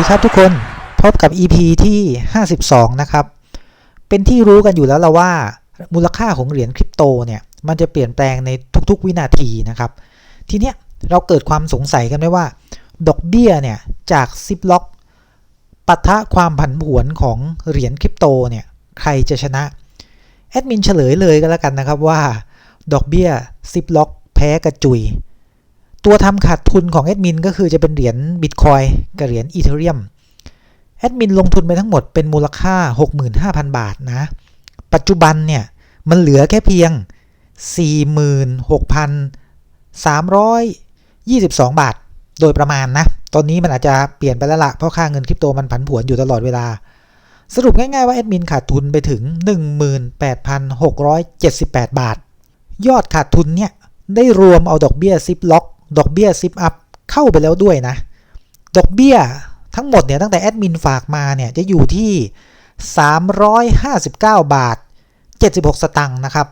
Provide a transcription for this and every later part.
ดีครับทุกคนพบกับ EP ที่ 52 นะครับ เป็นที่รู้กันอยู่แล้วละว่ามูลค่าของเหรียญคริปโตเนี่ยมันจะเปลี่ยนแปลงในทุกๆวินาทีนะครับ ทีเนี้ยเราเกิดความสงสัยกันไหมว่า ดอกเบี้ยเนี่ยจากซิปล็อกปะทะความผันผวนของเหรียญคริปโตเนี่ยใครจะชนะแอดมินเฉลยเลยก็แล้วกันนะครับว่า ดอกเบี้ยซิปล็อกแพ้กระจุย ตัวทำขาดทุนของแอดมินก็คือจะเป็นเหรียญบิตคอยกับเหรียญอีเทเรียมแอดมินลงทุนไปทั้งหมดเป็นมูลค่า 65,000 บาทนะ ปัจจุบันเนี่ย มันเหลือแค่เพียง 46,322 บาท โดยประมาณนะ ตอนนี้มันอาจจะเปลี่ยนไปแล้วละเพราะค่าเงินคริปโตมันผันผวนอยู่ตลอดเวลา สรุปง่ายๆว่าแอดมินขาดทุนไปถึง 18,678 บาท ยอดขาดทุนเนี่ย ได้รวมเอาดอกเบี้ยซิปล็อก ดอกเบี้ยซิปอัพเข้าไปแล้วด้วยนะ ดอกเบี้ยทั้งหมดเนี่ยตั้งแต่แอดมินฝากมาเนี่ยจะอยู่ที่ 359 บาท 76 สตังค์นะครับ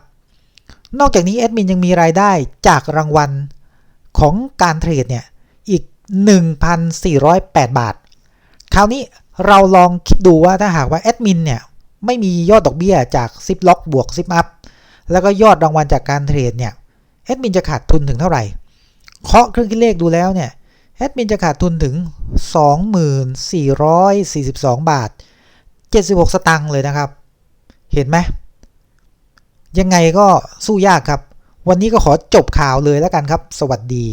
นอกจากนี้แอดมินยังมีรายได้จากรางวัลของการเทรดเนี่ยอีก 1,408 บาท คราวนี้เราลองคิดดูว่าถ้าหากว่าแอดมินเนี่ยไม่มียอดดอกเบี้ยจากซิปล็อกบวกซิปอัพแล้วก็ยอดรางวัลจากการเทรดเนี่ยแอดมินจะขาดทุนถึงเท่าไหร่ เคาะเครื่องคิดเลขดูแล้วเนี่ยแอดมินจะขาดทุนถึง 2442 บาท 76 สตังค์เลยนะครับ เห็นไหมยังไงก็สู้ยากครับ วันนี้ก็ขอจบข่าวเลยแล้วกันครับ สวัสดี